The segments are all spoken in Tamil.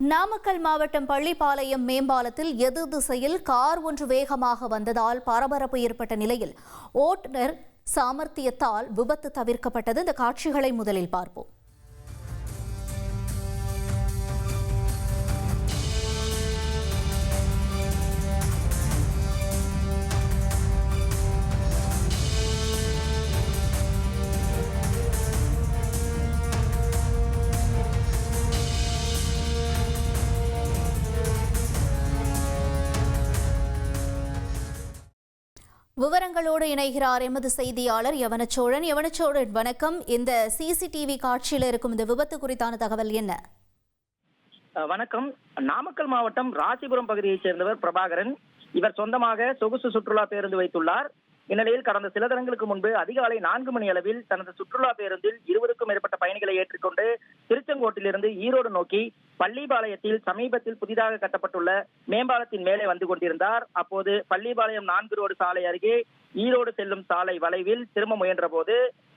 நாமக்கல் மாவட்டம் பள்ளிப்பாளையம் மேம்பாலத்தில் எதிர் திசையில் கார் ஒன்று வேகமாக வந்ததால் பரபரப்பு ஏற்பட்ட நிலையில் ஓட்டுநர் சாமர்த்தியத்தால் விபத்து தவிர்க்கப்பட்டது. இந்த காட்சிகளை முதலில் பார்ப்போம். விவரங்களோடு இணைகிறார் எமது செய்தியாளர் யவனச்சோழன். யவனச்சோழன் வணக்கம். இந்த சிசிடிவி காட்சியில் இருக்கும் இந்த விபத்து குறித்தான தகவல் என்ன? வணக்கம். நாமக்கல் மாவட்டம் ராசிபுரம் பகுதியைச் சேர்ந்தவர் பிரபாகரன். இவர் சொந்தமாக சொகுசு சுற்றுலா பேருந்து வைத்துள்ளார். இந்நிலையில் கடந்த சில தினங்களுக்கு முன்பு அதிகாலை நான்கு மணி அளவில் தனது சுற்றுலா பேருந்தில் இருபதுக்கும் மேற்பட்ட பயணிகளை ஏற்றிக்கொண்டு திருச்செங்கோட்டிலிருந்து ஈரோடு நோக்கி பள்ளிபாளையத்தில் சமீபத்தில் புதிதாக கட்டப்பட்டுள்ள மேம்பாலத்தின் மேலே வந்து கொண்டிருந்தார். அப்போது பள்ளிபாளையம் நான்கு ரோடு சாலை அருகே ஈரோடு செல்லும் சாலை வளைவில் திரும்ப முயன்ற போது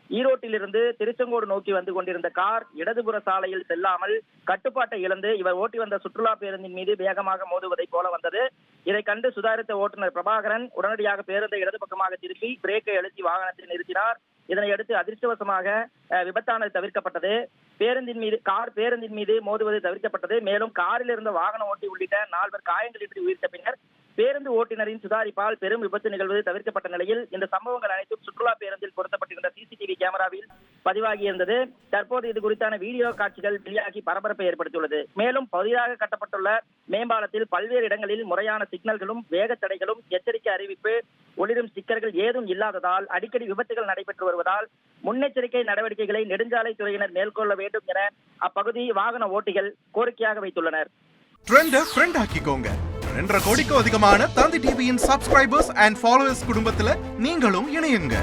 ஈரோட்டிலிருந்து திருச்செங்கோடு நோக்கி வந்து கொண்டிருந்த கார் இடதுபுற சாலையில் செல்லாமல் கட்டுப்பாட்டை இழந்து இவர் ஓட்டி வந்த சுற்றுலா பேருந்தின் மீது வேகமாக மோதுவதைப் போல வந்தது. இதை கண்டு சுதாரித்த ஓட்டுநர் பிரபாகரன் உடனடியாக பேருந்தை இடது பக்கமாக திருப்பி பிரேக்கை அழுத்தி வாகனத்தை நிறுத்தினார். இதனையடுத்து அதிர்ஷ்டவசமாக விபத்தானது தவிர்க்கப்பட்டது. பேருந்தின் மீது கார் பேருந்தின் மீது மோதுவது தவிர்க்கப்பட்டது. மேலும் காரில் இருந்த வாகன ஓட்டி உள்ளிட்ட நால்வர் காயங்களின்றி உயிர்த்த பின்னர் பேருந்து ஓட்டுநரின் சுதாரிப்பால் பெரும் விபத்து நிகழ்வது தவிர்க்கப்பட்ட நிலையில் இந்த சம்பவங்கள் அனைத்தும் சுற்றுலா பேருந்தில் பொருத்தப்பட்டிருந்த சிசிடிவி கேமராவில் பதிவாகியிருந்தது. தற்போது இது குறித்தான வீடியோ காட்சிகள் வெளியாகி பரபரப்பை ஏற்படுத்தியுள்ளது. மேலும் புதிதாக கட்டப்பட்டுள்ள மேம்பாலத்தில் பல்வேறு இடங்களில் முறையான சிக்னல்களும் வேக தடைகளும் எச்சரிக்கை அறிவிப்பு ஒளிரும் ஸ்டிக்கர்கள் ஏதும் இல்லாததால் அடிக்கடி விபத்துகள் நடைபெற்று வருவதால் முன்னெச்சரிக்கை நடவடிக்கைகளை நெடுஞ்சாலை துறையினர் மேற்கொள்ள வேண்டும் என அப்பகுதி வாகன ஓட்டிகள் கோரிக்கையாக வைத்துள்ளனர். ரெண்டரை கோடிக்கும் அதிகமான தந்தி டிவியின் சப்ஸ்கிரைபர்ஸ் அண்ட் ஃபாலோவர்ஸ் குடும்பத்துல நீங்களும் இணையுங்க.